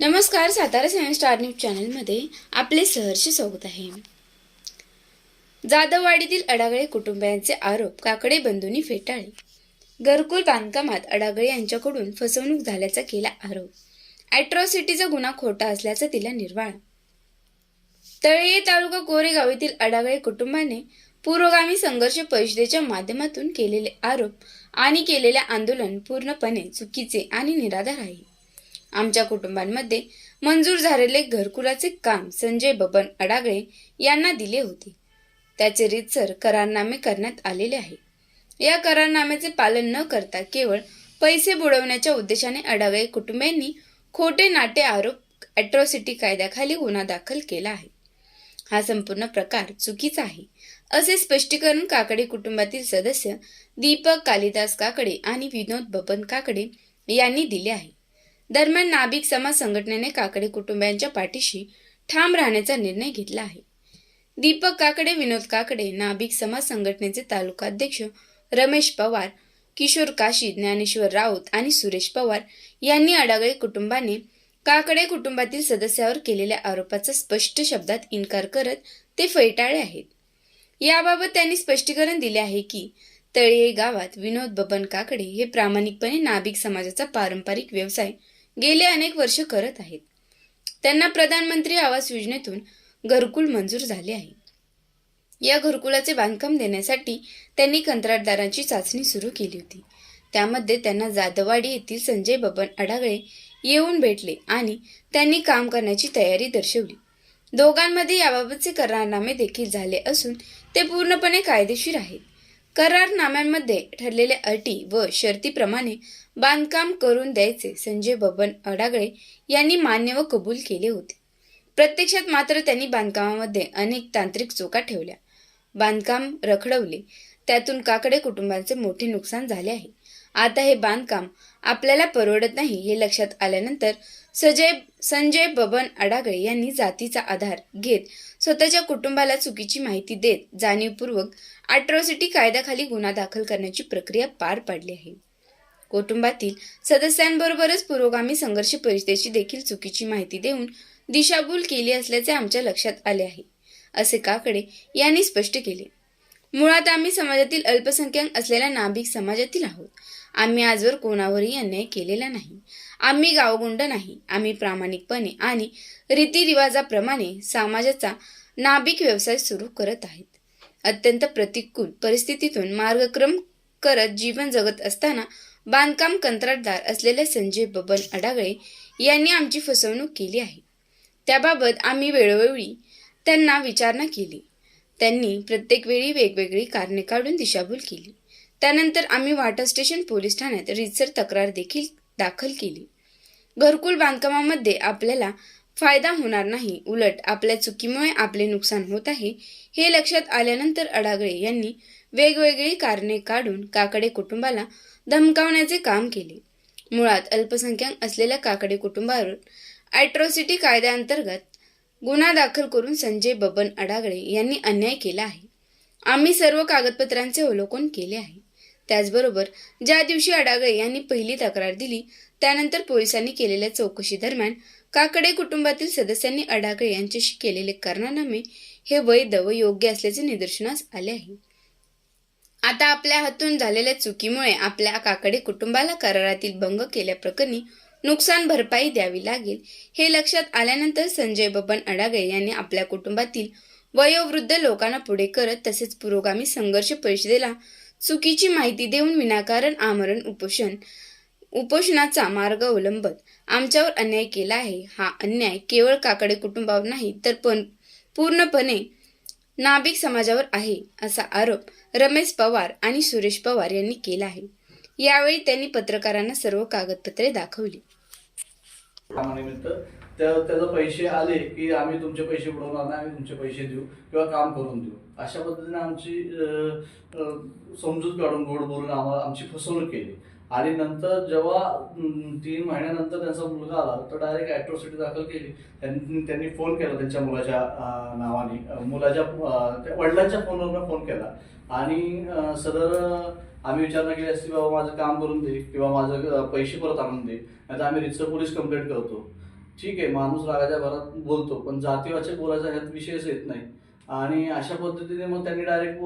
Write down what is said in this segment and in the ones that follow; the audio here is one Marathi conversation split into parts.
नमस्कार सातारा सायन्स स्टार न्यूज चॅनलमध्ये आपले सहर्ष स्वागत आहे. जाधववाडीतील अडागळे कुटुंबियांचे आरोप काकडे बंधूंनी फेटाळले. घरकुल बांधकामात अडागळे यांच्याकडून फसवणूक झाल्याचा केला आरोप. अॅट्रॉसिटीचा गुन्हा खोटा असल्याचा तिला निर्वाळा तळये तालुका कोरेगाव येथील अडागळे कुटुंबाने पुरोगामी संघर्ष परिषदेच्या माध्यमातून केलेले आरोप आणि केलेले आंदोलन पूर्णपणे चुकीचे आणि निराधार आहे. आमच्या कुटुंबांमध्ये मंजूर झालेले घरकुलाचे काम संजय बबन अडागळे यांना दिले होते. त्याचे रीतसर करारनामे करण्यात आलेले आहे. या करारनाम्याचे पालन न करता केवळ पैसे बुडवण्याच्या उद्देशाने अडागळे कुटुंबियांनी खोटे नाटे आरोप अॅट्रॉसिटी कायद्याखाली गुन्हा दाखल केला आहे. हा संपूर्ण प्रकार चुकीचा आहे असे स्पष्टीकरण काकडे कुटुंबातील सदस्य दीपक कालिदास काकडे आणि विनोद बबन काकडे यांनी दिले आहे. दरम्यान नाभिक समाज संघटनेने काकडे कुटुंबियांच्या पाठीशी ठाम राहण्याचा निर्णय घेतला आहे. दीपक काकडे विनोद काकडे नाभिक समाज संघटनेचे तालुका अध्यक्ष रमेश पवार किशोर काशी ज्ञानेश्वर राऊत आणि सुरेश पवार यांनी अडागळे कुटुंबाने काकडे कुटुंबातील सदस्यावर केलेल्या आरोपाचा स्पष्ट शब्दात इन्कार करत ते फैटाळे आहेत. याबाबत त्यांनी स्पष्टीकरण दिले आहे की तळये गावात विनोद बबन काकडे हे प्रामाणिकपणे नाभिक समाजाचा पारंपरिक व्यवसाय गेले अनेक वर्ष करत आहेत. त्यांना प्रधानमंत्री आवास योजनेतून घरकुल मंजूर झाले आहे. या घरकुलाचे बांधकाम देण्यासाठी त्यांनी कंत्राटदारांची चाचणी सुरू केली होती. त्यामध्ये त्यांना जाधववाडी येथील संजय बबन अडागळे येऊन भेटले आणि त्यांनी काम करण्याची तयारी दर्शवली. दोघांमध्ये याबाबतचे करारनामे देखील झाले असून ते पूर्णपणे कायदेशीर आहेत. करारनाम्यांमध्ये ठरलेल्या अटी व शर्तीप्रमाणे बांधकाम करून द्यायचे संजय बबन अडागळे यांनी मान्य व कबूल केले होते. प्रत्यक्षात मात्र त्यांनी बांधकामामध्ये अनेक तांत्रिक चोका ठेवल्या. बांधकाम रखडवले. त्यातून काकडे कुटुंबांचे मोठे नुकसान झाले आहे. आता हे बांधकाम आपल्याला परवडत नाही हे लक्षात आल्यानंतर सजय संजय बबन अडागळे यांनी जातीचा आधार घेत स्वतःच्या कुटुंबाला चुकीची माहिती देत जाणीवपूर्वक अॅट्रॉसिटी कायद्याखाली गुन्हा दाखल करण्याची प्रक्रिया पार पाडली आहे. कुटुंबातील सदस्यांबरोबरच पुरोगामी संघर्ष परिषदेची देखील चुकीची माहिती देऊन दिशाभूल केली असल्याचे आमच्या लक्षात आले आहे असे काकडे यांनी स्पष्ट केले. मुळात आम्ही समाजातील अल्पसंख्याक असलेल्या नाभिक समाजातील आहोत. आम्ही आजवर कोणावरही अन्याय केलेला नाही. आम्ही गावगुंड नाही. आम्ही प्रामाणिकपणे आणि रीतिरिवाजाप्रमाणे समाजाचा नाभिक व्यवसाय सुरू करत आहेत. अत्यंत प्रतिकूल परिस्थितीतून मार्गक्रम करत जीवन जगत असताना बांधकाम कंत्राटदार असलेले संजय बबन अडागळे यांनी आमची फसवणूक केली आहे. त्याबाबत आम्ही वेळोवेळी त्यांना विचारणा केली. त्यांनी प्रत्येक वेळी वेगवेगळी कारणे काढून दिशाभूल केली. त्यानंतर आम्ही वाटर स्टेशन पोलीस ठाण्यात रितसर तक्रार देखील दाखल केली. घरकुल बांधकामामध्ये आपल्याला फायदा होणार नाही उलट आपल्या चुकीमुळे आपले नुकसान होत आहे हे लक्षात आल्यानंतर अडागळे यांनी वेगवेगळी कारणे काढून काकडे कुटुंबाला धमकावण्याचे काम केले. मुळात अल्पसंख्याक असलेल्या काकडे कुटुंबावर ॲट्रॉसिटी कायद्याअंतर्गत गुन्हा दाखल करून संजय बबन अडागळे यांनी अन्याय केला आहे. आम्ही सर्व कागदपत्रांचे अवलोकन केले आहे. त्याचबरोबर ज्या दिवशी अडागळे यांनी पहिली तक्रार दिली त्यानंतर पोलिसांनी केलेल्या चौकशी दरम्यान काकडे कुटुंबातील सदस्यांनी अडागळे यांच्याशी केलेले कारनामे हे वैध व योग्य असल्याचे निदर्शनास आले आहे. आता आपल्या हातून झालेल्या चुकीमुळे आपल्या काकडे कुटुंबाला करारातील भंग केल्याप्रकरणी नुकसान भरपाई द्यावी लागेल. हे लक्षात आल्यानंतर संजय बबन अडागळे यांनी आपल्या कुटुंबातील वयोवृद्ध लोकांना पुढे करत तसेच पुरोगामी संघर्ष परिषदेला चुकीची माहिती देऊन विनाकारण आमरण उपोषण उपोषणाचा मार्ग अवलंबत आमच्यावर अन्याय केला आहे. हा अन्याय केवळ काकडे कुटुंबावर नाही तर पण पूर्णपणे नाभिक समाजावर आहे असा आरोप रमेश पवार आणि सुरेश पवार यांनी केला आहे. यावेळी त्यांनी पत्रकारांना सर्व कागदपत्रे दाखवली. कामानिमित्त. त्या त्याचे पैसे आले की आम्ही तुमचे पैसे बुडवणार नाही आम्ही तुमचे पैसे देऊ किंवा काम करून देऊ. अशा पद्धतीने आमची समजूत काढून गोड बोलून आम्हाला आमची फसवणूक केली. आणि नंतर जेव्हा तीन महिन्यानंतर त्यांचा मुलगा आला तर डायरेक्ट ॲट्रोसिटी दाखल केली. त्यांनी त्यांनी फोन केला त्यांच्या मुलाच्या नावाने. मुलाच्या त्या वडिलांच्या फोनवर फोन केला. आणि सदर आम्ही विचारणा केली असती बाबा माझं काम करून दे किंवा माझं पैसे परत आणून दे. नाही तर आम्ही रितसर पोलीस कंप्लेंट करतो. ठीक आहे माणूस रागाच्या भरात बोलतो पण जातीवाचक बोलायचा ह्यात विषयच येत नाही. आणि अशा पद्धतीने मग त्यांनी डायरेक्ट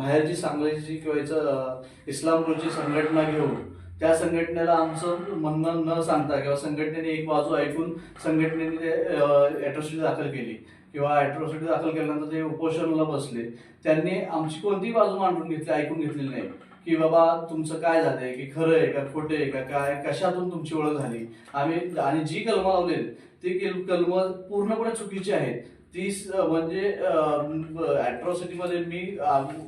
बाहेरची सांगलीची किंवा याचं अं, इस्लामपूरची संघटना घेऊन त्या संघटनेला आमचं म्हणणं न सांगता किंवा संघटनेने एक बाजू ऐकून संघटनेने ते दाखल केली. किंवा ॲट्रॉसिटी दाखल केल्यानंतर ते उपोषणाला बसले. त्यांनी आमची कोणतीही बाजू मांडून घेतली ऐकून घेतलेली नाही. की बाबा तुमचं काय झालंय? की खरं आहे का? खोटं आहे का? काय? कशातून तुमची ओळख झाली? आम्ही आणि जी कलमं लावलेली ती कलमं पूर्णपणे चुकीची आहेत. तीस म्हणजे मध्ये मी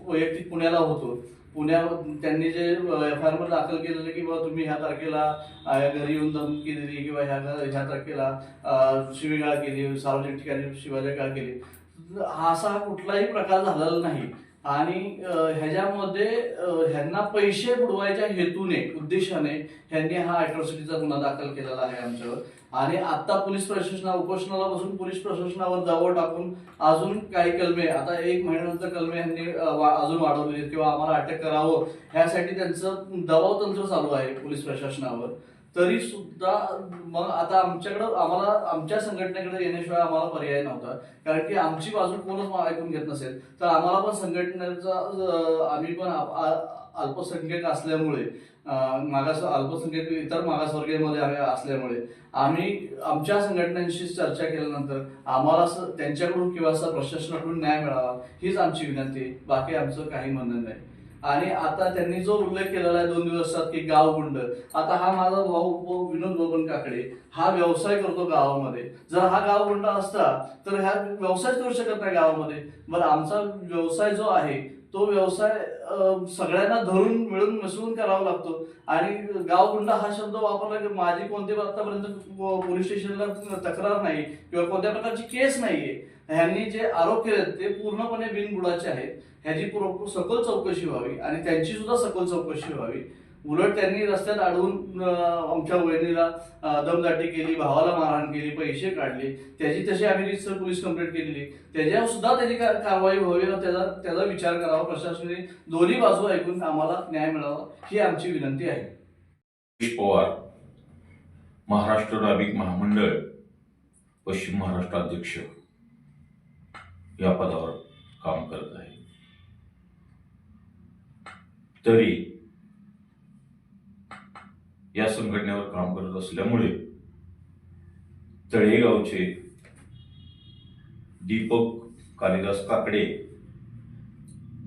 वैयक्तिक पुण्याला होतो. पुण्या त्यांनी जे एफ आय आर दाखल केलेलं की बाबा तुम्ही ह्या तारखेला घरी येऊन धमकी दिली किंवा ह्या ह्या तारखेला शिवीगाळ केली सार्वजनिक ठिकाणी शिवाजागाळ केली. हा असा कुठलाही प्रकार झालेला नाही. आणि ह्याच्यामध्ये ह्यांना पैसे बुडवायच्या हेतूने उद्देशाने ह्यांनी हा अॅट्रॉसिटीचा गुन्हा दाखल केलेला आहे आमच्यावर. आणि आता पोलीस प्रशासना उपोषणाला बसून पोलीस प्रशासनावर दबाव टाकून अजून काही कलमे आता एक महिन्यानंतर कलमे ह्यांनी अजून वाढवलेली आहेत किंवा आम्हाला अटक करावं ह्यासाठी त्यांचं दबाव तंत्र चालू आहे पोलीस प्रशासनावर. तरी सुद्धा मग आता आमच्याकडं आम्हाला आमच्या संघटनेकडे येण्याशिवाय आम्हाला पर्याय नव्हता. कारण की आमची बाजू कोणच ऐकून घेत नसेल. तर आम्हाला पण संघटनेचा आम्ही पण अल्पसंख्यक अल्पसंख्याक असल्यामुळे मागास अल्पसंख्याक इतर मागासवर्गीयमध्ये आम्ही असल्यामुळे आम्ही आमच्या संघटनांशी चर्चा केल्यानंतर आम्हाला असं त्यांच्याकडून किंवा असं प्रशासनाकडून न्याय मिळावा हीच आमची विनंती आहे. बाकी आमचं काही म्हणणं नाही. आणि आता त्यांनी जो उल्लेख केलेला आहे दोन दिवसात की गावगुंड आता हा माझा भाऊ विनोद बबन काकडे हा व्यवसाय करतो गावामध्ये. जर हा गावगुंड असता तर ह्या व्यवसाय करू शकत नाही गावामध्ये. बरं आमचा व्यवसाय जो आहे तो व्यवसाय सगळ्यांना धरून मिळून मिसळून करावा लागतो. आणि गावगुंडा हा शब्द वापरला की माझी कोणती आतापर्यंत पोलीस स्टेशनला तक्रार नाही किंवा कोणत्या प्रकारची केस नाहीये. ह्यांनी जे आरोप केले ते पूर्णपणे बिनबुडाचे आहेत. ह्याची पूर्ण सखोल चौकशी व्हावी आणि त्यांची सुद्धा सखोल चौकशी व्हावी. उलट त्यांनी रस्त्यात अडवून आमच्या वहिनीला दमदाटी केली भावाला मारहाण केली पैसे काढले. त्याची तशी आम्ही रितसर पोलीस कंप्लेंट केलेली. त्याच्यावर सुद्धा त्याची का- कारवाई व्हावी त्याचा त्याचा विचार करावा. प्रशासनाने दोन्ही बाजू ऐकून आम्हाला न्याय मिळावा ही आमची विनंती आहे. पवार महाराष्ट्र नाभिक महामंडळ पश्चिम महाराष्ट्र अध्यक्ष या पदावर काम करत आहे तरी या संघटनेवर काम करत असल्यामुळे तळेगावचे दीपक कालिदास काकडे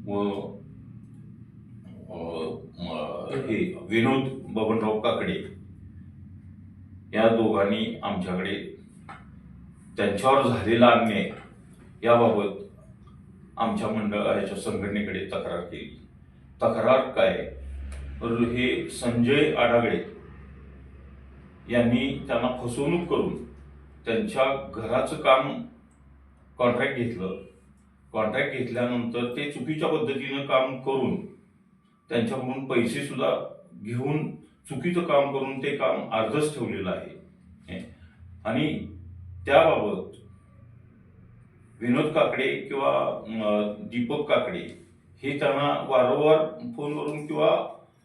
व हे विनोद बबनराव काकडे या दोघांनी आमच्याकडे त्यांच्यावर झालेला अन्याय याबाबत आमच्या मंडळाच्या संघटनेकडे तक्रार केली. तक्रार काय? हे संजय आडागळे यांनी त्यांना फसवणूक करून त्यांच्या घराचं काम कॉन्ट्रॅक्ट घेतलं. कॉन्ट्रॅक्ट घेतल्यानंतर ते चुकीच्या पद्धतीनं काम करून त्यांच्याकडून पैसे सुद्धा घेऊन चुकीचं काम करून ते काम अर्धच ठेवलेलं आहे. आणि त्याबाबत विनोद काकडे किंवा दीपक काकडे हे त्यांना वारंवार फोनवरून किंवा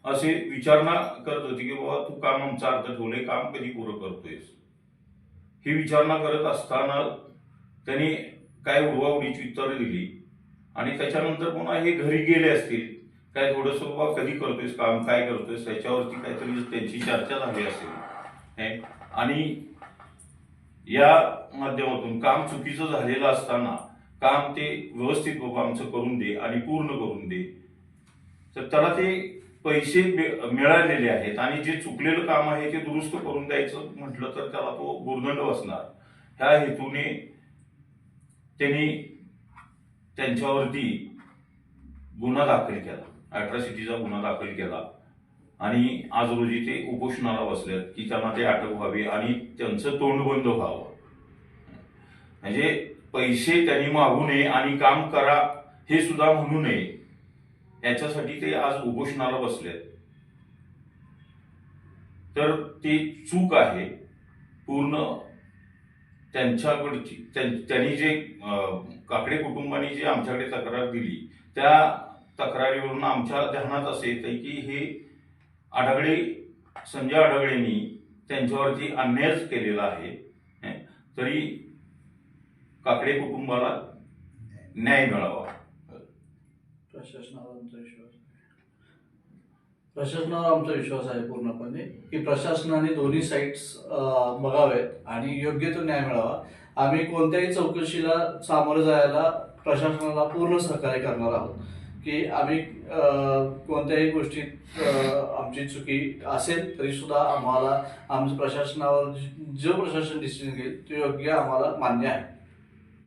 असे विचारणा करत होते की बाबा तू काम आमचं अर्थ ठेवलंय काम कधी पुरं करतोयस? ही विचारणा करत असताना त्यांनी काय उडवाउडीची उत्तरं दिली. आणि त्याच्यानंतर पुन्हा हे घरी गेले असतील. काय थोडंसं बाबा कधी करतोयस काम काय करतोयस त्याच्यावरती काहीतरी त्यांची चर्चा झाली असेल. आणि या माध्यमातून काम चुकीचं झालेलं असताना काम ते व्यवस्थित बाबा आमचं करून दे आणि पूर्ण करून दे. तर त्याला ते पैसे मिळालेले आहेत आणि जे चुकलेलं काम आहे ते दुरुस्त करून द्यायचं म्हटलं तर त्याला तो गुरदंड बसणार. ह्या हेतूने त्यांनी त्यांच्यावरती गुन्हा दाखल केला. अॅट्रॉसिटीचा गुन्हा दाखल केला. आणि आज रोजी ते उपोषणाला बसलेत की त्यांना ते अटक व्हावी आणि त्यांचं तोंड बंद व्हावं. म्हणजे पैसे त्यांनी मागू नये आणि काम करा हे सुद्धा म्हणू नये. याच्यासाठी ते आज उपोषणाला बसलेत. तर ते चूक आहे पूर्ण त्यांच्याकडची त्यां- त्यांनी जे काकडे कुटुंबाने जे आमच्याकडे तक्रार दिली त्या तक्रारीवरून आमच्या ध्यानात असे येते की हे आढळले संजय आढगळेंनी त्यांच्यावरती अन्यायच केलेला आहे. तरी काकडे कुटुंबाला न्याय मिळावा. प्रशासनावर आमचा विश्वास प्रशासनावर आमचा विश्वास आहे पूर्णपणे की प्रशासनाने दोन्ही साईट्स बघावेत आणि योग्य तो न्याय मिळावा. आम्ही कोणत्याही चौकशीला सामोरं जायला प्रशासनाला पूर्ण सहकार्य करणार आहोत. की आम्ही कोणत्याही गोष्टीत आमची चुकी असेल तरी सुद्धा आम्हाला आमच्या प्रशासनावर जो प्रशासन डिसिजन घेईल तो योग्य आम्हाला मान्य आहे.